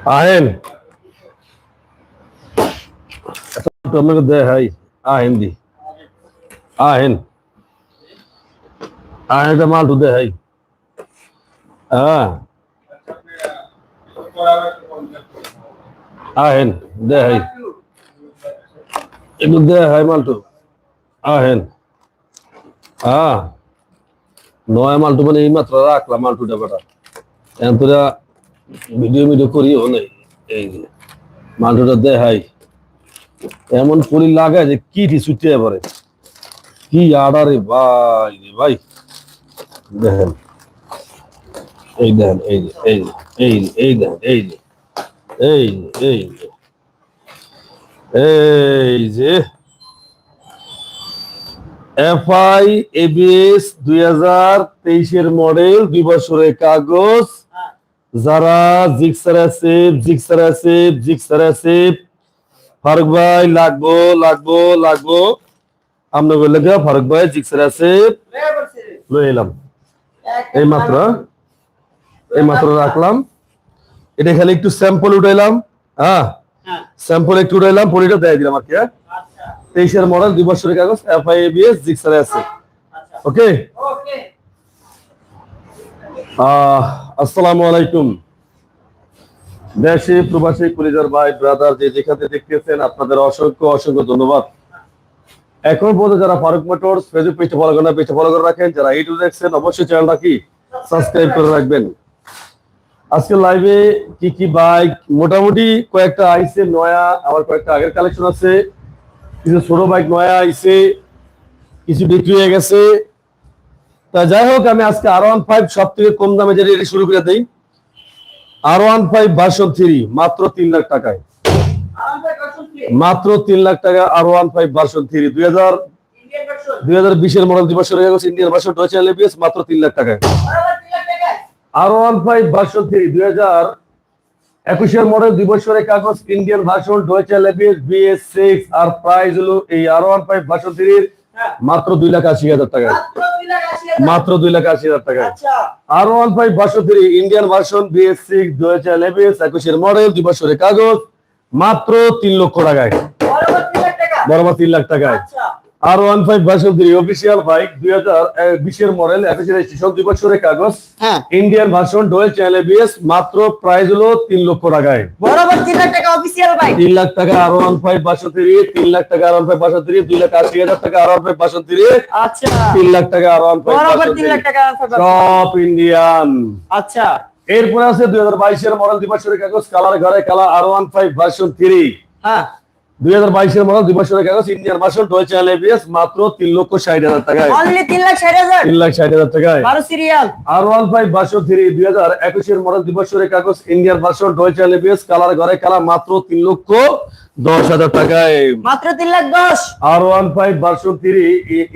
আহেন। আপনাকে দে, হাই। আহেন দি। আহেন। আহেন এটা মাল দে, হাই। হ্যাঁ। আহেন, দে, হাই। একটু দে, হাই, মালটু। আহেন। হ্যাঁ। নয় মালটু মানে এই মাত্র রাখলাম মালটুটা বেটা। এখন তোরা ভিডিও ভিডিও করিও নেই। এই যে মালটুটা দেখাই। এমন পরি লাগায় যে কি ছুটিয়ে পড়ে। কি আডারে ভাই রে ভাই। দেখেন। এই দেখেন, এই যে এই যে, এই এই দেখেন, এই যে, এই এই এই যে। এফআই এবিএস দুই হাজার তেইশের মডেল দুই বছরের কাগজ। যারা Gixxer Asif Gixxer Asif Gixxer Asif Faruk ভাই লাগবো লাগবো লাগবো। আমরা বললে গা ফারুক ভাই জিক্সার আসিফ লয়ে এলাম। এই মাত্র এই মাত্র রাখলাম। এটা খালি একটু স্যাম্পল উঠাইলাম হ্যাঁ? স্যাম্পল একটু উঠাইলাম পরিটা দেয় দিলাম আর কি হ্যাঁ? তেইশের মডেল দুই বছরের কাগজ এফআই এবিএস জিক্সার আছে ওকে আহ আসসালামু আলাইকুম। দেশে প্রবাসী কুলিজার ভাই ব্রাদার যে যেখানে দেখতেছেন, আপনাদের অসংখ্য অসংখ্য ধন্যবাদ। এখন পর্যন্ত যারা ফারুক মোটরস, ফেসবুক পেজটা ফলো করেন পেজটা ফলো করে রাখেন। যারা ইউটিউব দেখছেন, অবশ্যই চ্যানেলটা কি? সাবস্ক্রাইব করে রাখবেন। আজকে লাইভে কি কি বাইক মোটামুটি কয়েকটা আইসে নয়া, আবার কয়েকটা আগের কালেকশন আছে। কিছু ছোট বাইক নয়া আইসে কিছু বিক্রি হয়ে গেছে। তা যাই হোক, আমি আজকে আর ওয়ান ফাইভ সব থেকে কম দামে যেটা এটা শুরু করে দিই। R one five version three মাত্র তিন লাখ টাকায়। মাত্র তিন লাখ টাকা R one five version three দুই হাজার দুই হাজার বিশের মডেল দিবস ইন্ডিয়ান ভার্সন টয়েস এলবিএস মাত্র তিন লাখ টাকায়। R one five version three দুই হাজার একুশের মডেল দুই বছরের কাগজ Indian version dual LBS BS six আর প্রাইস হলো এই আর ওয়ান ফাইভ ভার্সন থ্রির মাত্র দুই লাখ আশি হাজার টাকা মাত্র দুই লাখ আশি হাজার। টাকা আর ওয়ান ফাইভ বাসো three Indian version BS six দুই হাজার একুশের মডেল দুই বছরের কাগজ মাত্র তিন লক্ষ টাকায়। বরাবর তিন লাখ টাকায়। R one five version three official bike দুই হাজার বিশের মডেল একুশের রেজিস্ট্রেশন দুই বছরের কাগজ। হ্যাঁ। Indian version dual channel ABS মাত্র প্রাইস হলো তিন লক্ষ টাকায়। বরাবর তিন লাখ টাকা অফিসিয়াল বাইক তিন লাখ টাকা R one five version three তিন লাখ টাকা R one five version three দুই লাখ আশি হাজার টাকা R one five version three আচ্ছা। তিন লাখ টাকা আর ওয়ান ফাইভ বরাবর তিন লাখ টাকা টপ ইন্ডিয়ান আচ্ছা। এরপরে আছে দুই হাজার বাইশের মডেল দিবসের কাগজ কালার ঘরে colour R one five version three হ্যাঁ। দুই হাজার বাইশের মডেল দিবসের কাগজ Indian version dual channel ABS মাত্র তিন লক্ষ ষাট হাজার টাকায়। অনলি তিন লাখ ষাট হাজার? তিন লাখ ষাট হাজার টাকায়। বারো serial R one five version three দুই হাজার একুশের মডেল দিবসের কাগজ Indian version dual channel ABS colour ঘরে কালার মাত্র তিন লক্ষ দশ হাজার টাকায় মাত্র তিন লাখ দশ। R one five version three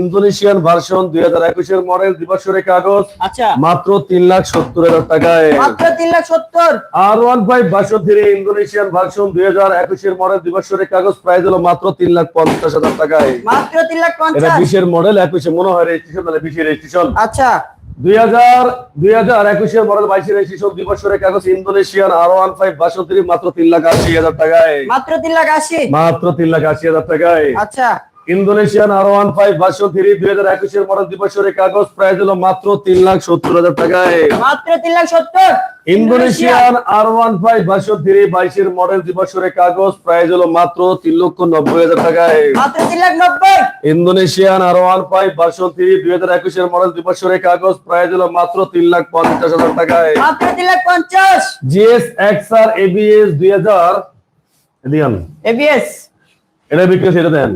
Indonesian version দুই হাজার একুশের মডেল দিবসের কাগজ। আচ্ছা। মাত্র তিন লাখ সত্তর হাজার টাকায়। মাত্র তিন লাখ সত্তর। R one five version three Indonesian version দুই হাজার একুশের মডেল দিবসের কাগজ প্রাইস হলো মাত্র তিন লাখ পঞ্চাশ হাজার টাকায়। মাত্র তিন লাখ এটা পঞ্চাশ। বিশের মডেল একুশে মনে হয় রেজিস্ট্রেশন তাহলে বিশের রেজিস্ট্রেশন। আচ্ছা। দুই হাজার দুই হাজার একুশের বাইশের রেজিস্ট্রেশন দুই বছরের কাগজ ইন্দোনেশিয়ান আর ওয়ান ফাইভ মাত্র তিন লাখ আশি হাজার টাকায়। মাত্র তিন লাখ আশি। মাত্র তিন লাখ আশি হাজার টাকায়। আচ্ছা। Indonesian R one five version three দুই হাজার একুশের মডেল দুই কাগজ প্রাইস হলো মাত্র তিন লাখ সত্তর হাজার টাকায়। মাত্র তিন লাখ সত্তর? Indonesian R one five version three বাইশের মডেল দুই বছরের কাগজ প্রাইস হলো মাত্র তিন লক্ষ নব্বই হাজার টাকায়। মাত্র তিন লাখ নব্বই? Indonesian R one five version three দুই হাজার একুশের মডেল দুই বছরের কাগজ প্রাইস হলো মাত্র তিন লাখ পঞ্চাশ হাজার টাকায়। মাত্র তিন লাখ পঞ্চাশ? জিএস এক্স আর এবিএস দুই হাজার এবিএস? এটা বিক্রি সেটা দেন।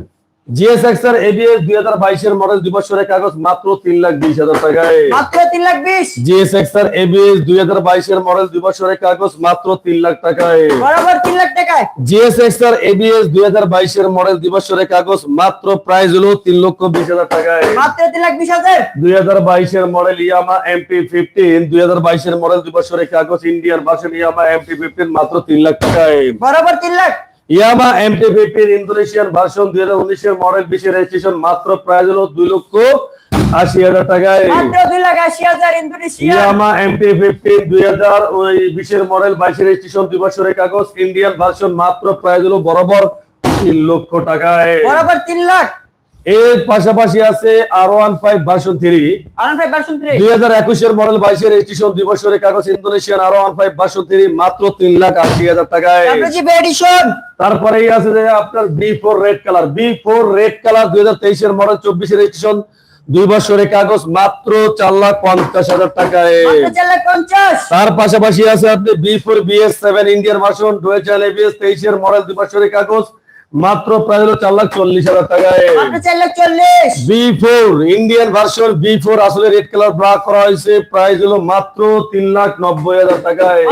জিএস এক্স আর এবিএস দুই হাজার বাইশের মডেল দুই বছরের কাগজ মাত্র তিন লাখ বিশ হাজার টাকায়। মাত্র তিন লাখ বিশ? জিএস এক্স আর এবিএস দুই হাজার বাইশের মডেল দুই বছরের কাগজ মাত্র তিন লাখ টাকায়। বরাবর তিন লাখ টাকায়? জিএস এক্স আর এবিএস দুই হাজার বাইশের মডেল দুই বছরের কাগজ মাত্র প্রাইস হলো তিন লক্ষ বিশ হাজার টাকায়। মাত্র তিন লাখ বিশ হাজার? দুই হাজার বাইশের মডেল ইয়ামা এমপি ফিফটিন দুই হাজার বাইশের মডেল দুই বছরের কাগজ Indian version Yamaha MP fifteen মাত্র তিন লাখ টাকায়। বরাবর তিন lakh? Yamaha MT fifteen Indonesian version দুই হাজার উনিশের মডেল বিশে রেজিস্ট্রেশন মাত্র প্রায় হলো দুই লক্ষ আশি হাজার টাকায়। ইয়ামা এমটি ফিফটিন দুই হাজার ওই বিশের মডেল বাইশের রেজিস্ট্রেশন দুই বছরের কাগজ ইন্ডিয়ান ভার্সন মাত্র প্রায় হলো বরাবর তিন লক্ষ টাকায়। বরাবর তিন লাখ? এর পাশাপাশি আছে R one five version three দুই হাজার একুশের মডেল বাইশের রেজিস্ট্রেশন দুই বছরের কাগজ Indonesian R one five version three মাত্র তিন লাখ আশি হাজার টাকায়। তারপরে আছে যে আপনার B four red colour B four red colour দুই হাজার তেইশের মডেল চব্বিশের রেজিস্ট্রেশন দুই বছরের কাগজ মাত্র চার লাখ পঞ্চাশ হাজার টাকায়। তার পাশাপাশি আছে আপনি B four BS seven Indian version channel ABS তেইশের মডেল দুই বছরের কাগজ। মাত্র প্রায় হলো চার লাখ চল্লিশ হাজার টাকায়। চল্লিশ। B four Indian version B four আসলে রেড কালার ব্লাক করা হয়েছে। প্রাইস হলো মাত্র তিন লাখ নব্বই হাজার টাকায়।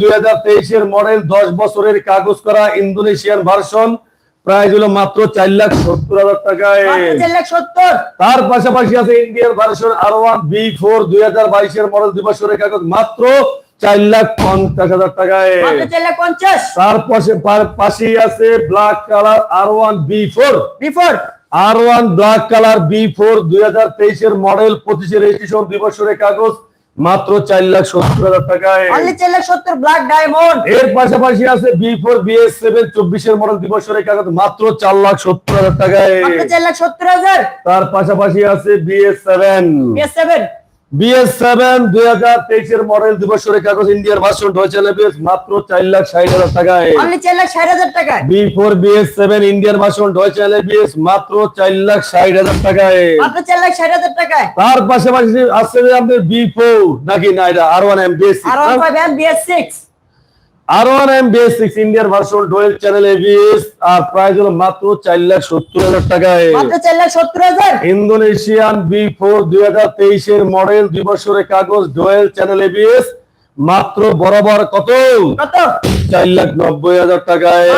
দুই হাজার তেইশের মডেল দশ বছরের কাগজ করা ইন্দোনেশিয়ান ভার্সন প্রাইস হলো মাত্র চার লাখ সত্তর হাজার টাকায়। তার পাশাপাশি আছে Indian version R one B four দুই হাজার বাইশের মডেল দুই বছরের কাগজ। মাত্র চার লাখ পঞ্চাশ হাজার টাকায়। তার পাশে পাশেই আছে black colour R one B four B four R one black colour B four দুই হাজার তেইশের মডেল পঁচিশের রেজিস্ট্রেশন দুই বছরের কাগজ মাত্র চার লাখ সত্তর হাজার টাকায়। চার লাখ সত্তর ব্ল্যাক ডায়মন্ড এর পাশাপাশি আছে বি ফোর বিএস সেভেন চব্বিশের মডেল দুই কাগজ মাত্র চার লাখ সত্তর হাজার টাকায়। চার লাখ সত্তর হাজার? তার পাশাপাশি আছে BS seven seven BS seven দুই হাজার তেইশের মডেল কাগজ ইন্ডিয়ার ভার্সন মাত্র চার লাখ ষাট হাজার টাকায়। চার লাখ ষাট হাজার টাকায়? B four BS seven version LBS মাত্র চার লাখ ষাট হাজার টাকায়। মাত্র চার লাখ ষাট হাজার টাকায়? তার পাশাপাশি আসছে যে আপনার বি ফোর নাকি না এটা R one M BS R one M BS six R one M BS six Indian version dual channel ABS আর প্রাইস হলো মাত্র চার লাখ সত্তর হাজার টাকায়। চার লাখ সত্তর হাজার? ইন্দোনেশিয়ান বি ফোর দুই হাজার তেইশের মডেল দুই বছরের কাগজ ডোয়েল চ্যানেল এবিএস মাত্র বরাবর কত? চার লাখ নব্বই হাজার টাকায়।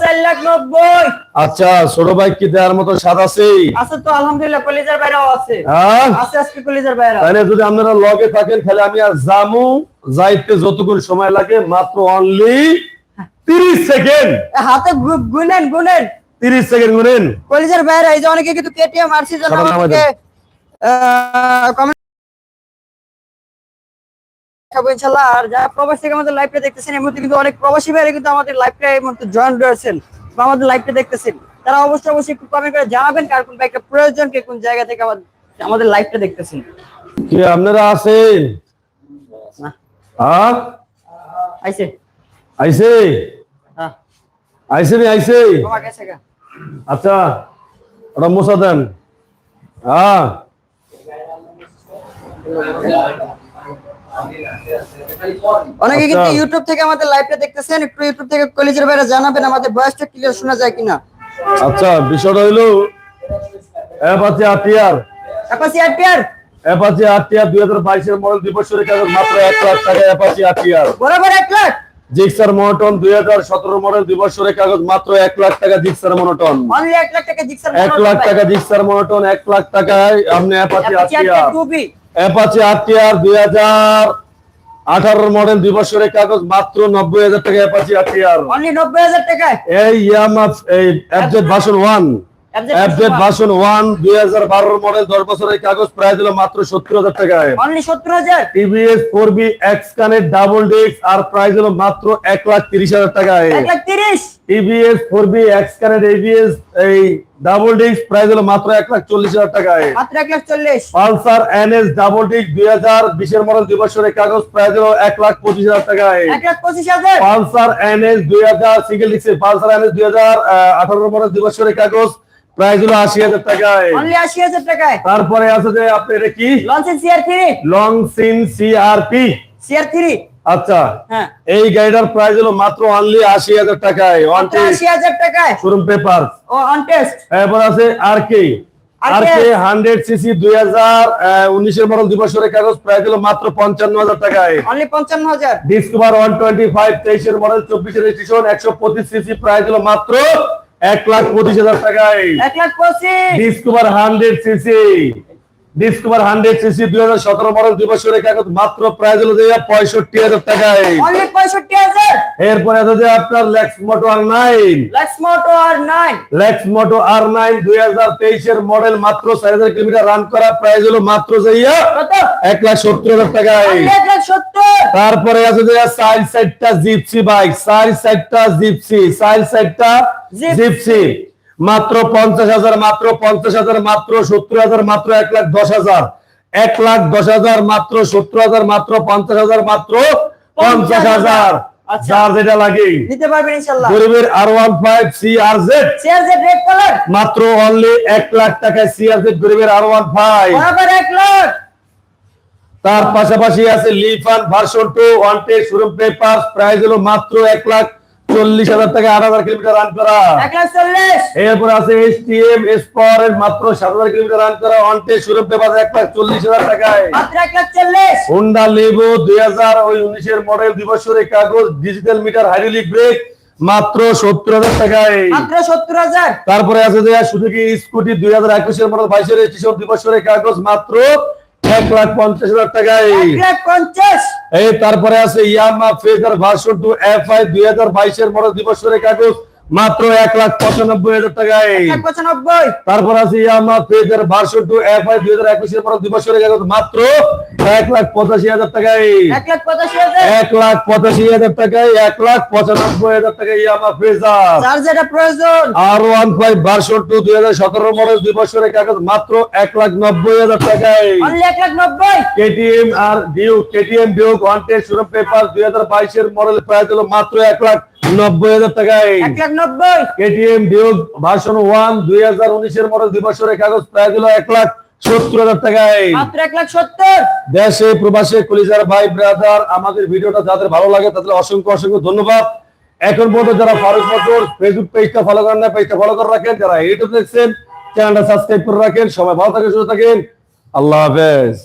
চার লাখ নব্বই। আচ্ছা ছোট বাইক কি দেওয়ার মতো স্বাদ আছে? আছে তো আলহামদুলিল্লাহ কলেজের বাইরেও আছে। হ্যাঁ? আছে আজকে কলেজের বাইরে তাহলে যদি আপনারা লগে থাকেন তাহলে আমি আর জামু যাইতে যতক্ষণ সময় লাগে মাত্র অনলি তিরিশ সেকেন্ড। হাতে গুনেন গুনেন। তিরিশ সেকেন্ড গুনেন। কলেজের বাইরে এই যে অনেকে কিন্তু কেটিএম আরসি কমেন্ট খাব ইনশাল্লাহ আর যারা প্রবাস থেকে আমাদের লাইভটা দেখতেছেন এই মুহূর্তে কিন্তু অনেক প্রবাসী ভাইরা কিন্তু আমাদের লাইভটা এই মুহূর্তে জয়েন রয়েছেন বা আমাদের লাইভটা দেখতেছেন। তারা অবশ্যই অবশ্যই একটু কমেন্ট করে জানাবেন কার কোন বাইকটা প্রয়োজন কে কোন জায়গা থেকে আমাদের আমাদের লাইভটা দেখতেছেন। কি আপনারা আছেন? হ্যাঁ? আইছে আইসে? হ্যাঁ। আইসে নি গা। আচ্ছা ওটা মোসা দেন। হ্যাঁ। অনেকে কিন্তু আচ্ছা। ইউটিউব থেকে আমাদের লাইভটা দেখতেছেন একটু ইউটিউব থেকে কলেজের বাইরে জানাবেন আমাদের ভয়েসটা ক্লিয়ার শোনা যায় কিনা। আচ্ছা বিষয়টা হইল Apache RTR Apache RTR Apache RTR দুই হাজার বাইশের মডেল দুই বছরের কাগজ মাত্র এক লাখ টাকা অ্যাপাচি আরটিআর বরাবর এক লাখ? জিক্সার মনোটন দুই হাজার সতেরো মডেল দুই বছরের কাগজ মাত্র এক লাখ টাকা জিক্সার মনোটন। অনলি এক লাখ টাকা জিক্সার এক লাখ টাকা জিক্সার মনোটন এক লাখ টাকায় আপনি অ্যাপাচি আরটিআর অ্যাপাচি আরটিআর দুই হাজার আঠারো মডেল দুই বছরের কাগজ মাত্র নব্বই হাজার টাকা অ্যাপাচি আরটিআর। নব্বই হাজার টাকা এই ইয়ামা এই অ্যাপজেট ভাষণ ওয়ান অ্যাপডেট ভার্সন ওয়ান দুই হাজার বারোর মডেল দশ বছরের কাগজ প্রায় দিল মাত্র সত্তর হাজার টাকায়। অনলি সত্তর হাজার? টিভিএস ফোর বি এক্স কানের ডাবল ডিস্ক আর প্রাইস হলো মাত্র এক লাখ তিরিশ হাজার টাকায়। এক লাখ তিরিশ? টিভিএস ফোর বি এক্স কানের এবিএস এই ডাবল ডিস্ক প্রাইস হলো মাত্র এক লাখ চল্লিশ হাজার টাকায়। মাত্র এক লাখ চল্লিশ। পালসার এনএস ডাবল ডিস্ক দুই হাজার বিশের মডেল দুই বছরের কাগজ প্রাইস হলো এক লাখ পঁচিশ হাজার টাকায়। পঁচিশ হাজার? পালসার এনএস দুই হাজার সিঙ্গেল ডিস্কের পালসার এনএস দুই হাজার আঠারো মডেল দুই বছরের কাগজ প্রাইস হলো আশি হাজার টাকায়। অনলি আশি হাজার টাকায়? তারপরে আছে যে আপনি এটা কি? লঞ্চেন সিআরপি সিআর থ্রি আচ্ছা। হ্যাঁ। এই গাড়িটার প্রাইস হলো মাত্র অনলি আশি হাজার টাকায়। আশি হাজার টাকায়? শোরুম পেপার ও অন টেস্ট এরপর আছে আর কে আর কে হান্ড্রেড সিসি দুই হাজার উনিশের মডেল দুই বছরের কাগজ প্রাইস হলো মাত্র পঞ্চান্ন হাজার টাকায়। অনলি পঞ্চান্ন হাজার? ডিসকভার ওয়ান টোয়েন্টি ফাইভ তেইশের মডেল চব্বিশের রেজিস্ট্রেশন একশো পঁচিশ সিসি প্রাইস হলো মাত্র এক লাখ পঁচিশ হাজার টাকায়। এক লাখ পঁচিশ। Discover hundred CC. Discover hundred CC দুই হাজার সতেরো মডেল দুই বছরের কাগজ মাত্র প্রাইস হলো যে পঁয়ষট্টি হাজার টাকায়। পঁয়ষট্টি হাজার? এরপরে আছে যে আপনার Lexmoto R nine Lexmoto R nine Lexmoto R nine দুই হাজার তেইশের মডেল মাত্র চার হাজার কিলোমিটার রান করা প্রাইস হলো মাত্র যাইয়া এক লাখ সত্তর হাজার টাকায়। তারপরে আছে যে সাইড সাইডটা জিপসি বাইক সাইড সাইডটা জিপসি সাইড সাইডটা জিপ- জিপসি মাত্র পঞ্চাশ হাজার মাত্র পঞ্চাশ হাজার মাত্র সত্তর হাজার মাত্র এক লাখ দশ হাজার। এক লাখ দশ হাজার মাত্র সত্তর হাজার মাত্র পঞ্চাশ হাজার মাত্র পঞ্চাশ হাজার। আচ্ছা। যার যেটা লাগে। নিতে পারবেন ইনশাল্লাহ। গরিবের R one five C R Z share যে রেড কালার মাত্র অনলি এক লাখ টাকায় সি আর জেড গরিবের আর ওয়ান ফাইভ বরাবর এক লাখ। তার পাশাপাশি আছে Lifan version two wanted showroom paper price হলো মাত্র এক লাখ চল্লিশ হাজার টাকা আট হাজার কিলোমিটার রান করা। এরপর আছে টি এম মাত্র সাত হাজার কিলোমিটার রান করা। এক লাখ চল্লিশ হাজার টাকায়। হোন্ডা দুই হাজার ওই উনিশের মডেল দুই বছরের কাগজ ডিজিটাল মিটার হাইড্রোলিক ব্রেক মাত্র সত্তর হাজার টাকায়। মাত্র সত্তর হাজার। তারপরে আছে যে সুজুকি স্কুটি দুই হাজার একুশের মডেল বাইশের রেজিস্ট্রেশন দুই বছরের কাগজ মাত্র এক লাখ পঞ্চাশ হাজার টাকায়। এক লাখ পঞ্চাশ? এই তারপরে আছে Yamaha Fazer version two F I দুই হাজার বাইশের মডেল দিবস রেখা কাগজ মাত্র এক লাখ পঁচানব্বই হাজার টাকায়। পঁচানব্বই। তারপর আছে Yamaha Fazer version two F I দুই হাজার একুশের মডেল দুই বছরের কাগজ মাত্র এক লাখ পঁচাশি হাজার টাকায়। এক লাখ পঁচাশি হাজার। টাকায় এক লাখ পঁচানব্বই হাজার টাকায় ইয়ামা যার যেটা প্রয়োজন। R one five version two দুই হাজার সতেরো মডেল দুই বছরের কাগজ মাত্র এক লাখ নব্বই হাজার টাকায়। এক লাখ নব্বই। কেটিএম আর due KTM Duke wanted showroom paper দুই হাজার বাইশের মডেল হলো মাত্র এক লাখ নব্বই হাজার টাকায়। এক লাখ নব্বই? কেটিএম ডিউক ভার্সন ওয়ান দুই হাজার উনিশের মডেল দুই বছরের কাগজ প্রাইস হলো এক লাখ সত্তর হাজার টাকায়। মাত্র এক লাখ সত্তর? দেশে প্রবাসে কলিজার ভাই ব্রাদার আমাদের ভিডিওটা যাদের ভালো লাগে তাদের অসংখ্য অসংখ্য ধন্যবাদ। এখন পর্যন্ত যারা ফারুক মোটর ফেসবুক পেজটা ফলো করেন না পেজটা ফলো করে রাখেন। যারা ইউটিউব দেখছেন চ্যানেলটা সাবস্ক্রাইব করে রাখেন। সবাই ভালো থাকেন সুস্থ থাকেন। আল্লাহ হাফেজ।